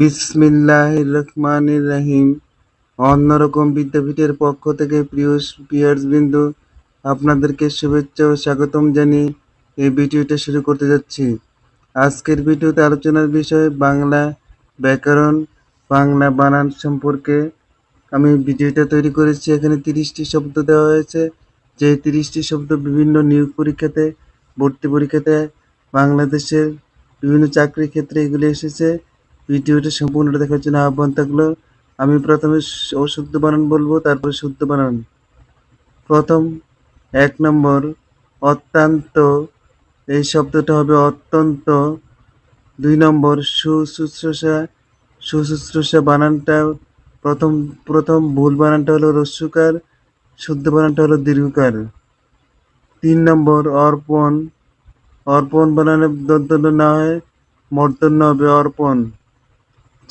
বিসমিল্লাহ রহমান রাহিম। অন্যরকম বিদ্যাপীঠের পক্ষ থেকে প্রিয় বিন্দু আপনাদেরকে শুভেচ্ছা ও স্বাগতম জানিয়ে এই ভিডিওটা শুরু করতে যাচ্ছি। আজকের ভিডিওতে আলোচনার বিষয় বাংলা ব্যাকরণ, বাংলা বানান সম্পর্কে। আমি ভিডিওটা তৈরি করেছি, এখানে তিরিশটি শব্দ দেওয়া হয়েছে। যে তিরিশটি শব্দ বিভিন্ন নিয়োগ পরীক্ষাতে, ভর্তি পরীক্ষাতে বাংলাদেশের বিভিন্ন চাকরির ক্ষেত্রে এগুলি এসেছে। ভিডিওটা সম্পূর্ণটা দেখার জন্য আহ্বান থাকল। আমি প্রথমে অশুদ্ধ বানান বলব, তারপরে শুদ্ধ বানান। প্রথম, এক নম্বর, অত্যন্ত, এই শব্দটা হবে অত্যন্ত। দুই নম্বর সুশুশ্রূষা সুশুশ্রূষা বানানটা, প্রথম প্রথম ভুল বানানটা হলো রস্যুকার শুদ্ধ বানানটা হলো দীর্ঘকার। তিন নম্বর, অর্পণ। অর্পণ বানানে দন্তন্য না হয় মর্দন্য হবে অর্পণ।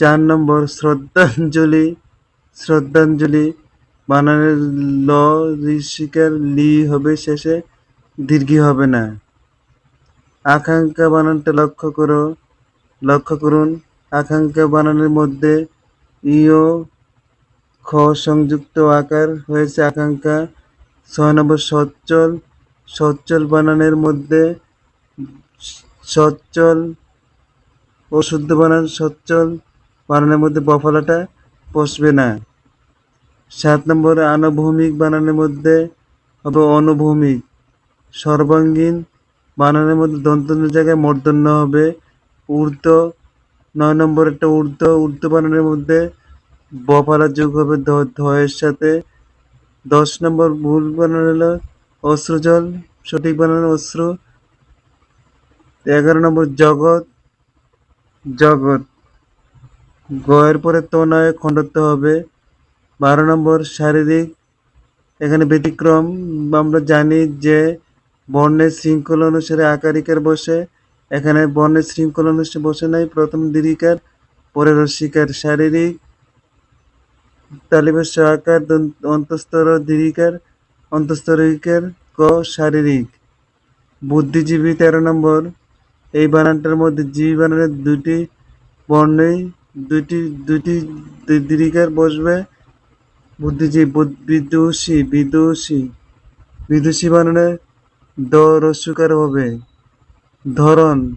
চার নম্বর শ্রদ্ধাঞ্জলি শ্রদ্ধাঞ্জলি বানানের ল ঋষিকার লি হবে শেষে, দীর্ঘি হবে না। আকাঙ্ক্ষা বানানটা লক্ষ্য করো, লক্ষ্য করুন, আকাঙ্ক্ষা বানানের মধ্যে ইও খ সংযুক্ত আকার হয়েছে আকাঙ্ক্ষা, ছয় নম্বর সচ্চল সচ্চল বানানের মধ্যে সচ্চল ও শুদ্ধ বানান সচ্চল বানানের মধ্যে বফলাটা বসবে না। সাত নম্বর আনুভূমিক বানানের মধ্যে হবে অনুভূমিক। সর্বাঙ্গীন বানানের মধ্যে দন্তনের জায়গায় মর্দন্য হবে। ঊর্ধ্ব নয় নম্বর একটা ঊর্ধ্ব ঊর্ধ্ব বানানের মধ্যে বফালা যোগ হবে ধয়ের সাথে। দশ নম্বর ভুল বানান হলো অশ্রুজল সঠিক বানান অশ্রু। এগারো নম্বর জগৎ জগৎ। গয়ের পরে তো নয় খণ্ডত্ব হবে। বারো নম্বর শারীরিক, এখানে ব্যতিক্রম। আমরা জানি যে বর্ণের শৃঙ্খল অনুসারে আকারিকার বসে। এখানে বর্ণের শৃঙ্খল অনুসারে বসে নাই। প্রথম দীর্ঘিকার পরে রস্বীকার শারীরিক। তালিবের আকার অন্তস্তর দীর্ঘিকার অন্তস্তরিকার ক শারীরিক। বুদ্ধিজীবী তেরো নম্বর, এই বানানটার মধ্যে জীবী বানানের দুটি বর্ণেই দুটি দুটি দি- দীর্ঘিকার বসবে। বুদ্ধিজীবী, বুদ- বিদুষী বিদুষী। বিদুষী বানানে দ রস্যকার হবে। ধরন।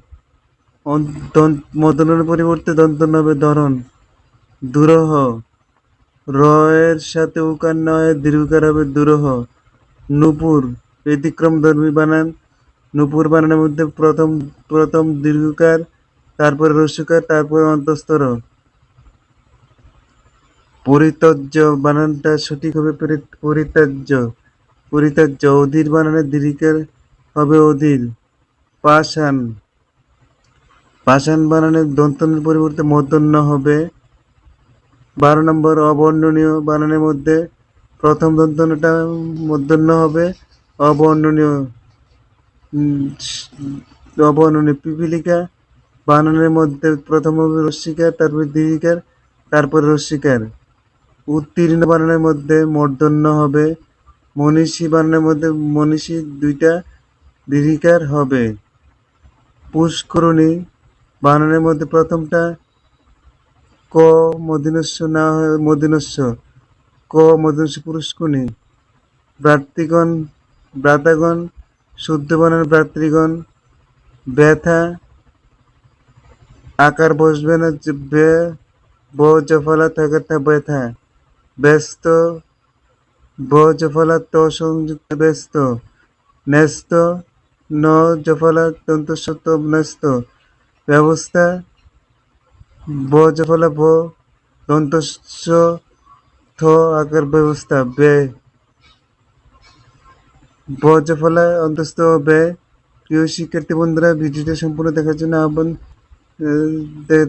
মদনের পরিবর্তে দন্তন্য হবে ধরন। দুরহ। রয়ের সাথে উকার নয়, দীর্ঘকার হবে দুরহ। নূপুর। ব্যতিক্রম ধর্মী বানান। নূপুর বানানের মধ্যে প্রথম প্রথম দীর্ঘকার তারপরে রস্যকার তারপরে অন্তস্তর পরিতজ্য বানানটা সঠিক হবে পরি- পরিত্যাজ্য। পরিত্যাজ্য অধীর বানানে দীর্ঘকার হবে অধীর। পাষাণ। পাষাণ বানানে দন্তনের পরিবর্তে মূর্ধন্য হবে। বারো নম্বর অবর্ণনীয় বানানের মধ্যে প্রথম দন্তনটা মূর্ধন্য হবে। অবর্ণনীয় অবর্ণনীয় পিপিলিকা বানানের মধ্যে প্রথম হবে রস্বীকার তারপরে দীর্ঘিকার তারপরে রস্বীকার উত্তীর্ণ বানানের মধ্যে মূর্ধন্য হবে, মনীষী বানানের মধ্যে মনীষী দুইটা দীর্ঘিকার হবে। পুষ্করণী বানানের মধ্যে প্রথমটা ক মদিনস্য না হয় মদিনস্য ক মদিনস্য পুরস্করণী ব্রাতৃগণ ব্রাতাগণ শুদ্ধ বানান ব্রাতৃগণ ব্যথা আকার বসবে না যে বে ব জফলা থাকাটা ব্যথা ব্যস্ত ব জফলা ত সংযুক্ত ব্যস্ত, ন্যস্ত ন জফলা দন্তস্বত্ব ন্যস্ত। ব্যবস্থা ব জফলা ব দন্তস্ব থ আকার ব্যবস্থা, বে। ব জফলা অন্তস্থ বে। প্রিয় শিক্ষার্থী বন্ধুরা, ভিডিওটা সম্পূর্ণ দেখার জন্য আহ্বান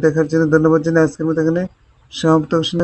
দেখার জন্য ধন্যবাদ জানাই আজকের মতো এখানে সমাপ্ত ঘোষণা।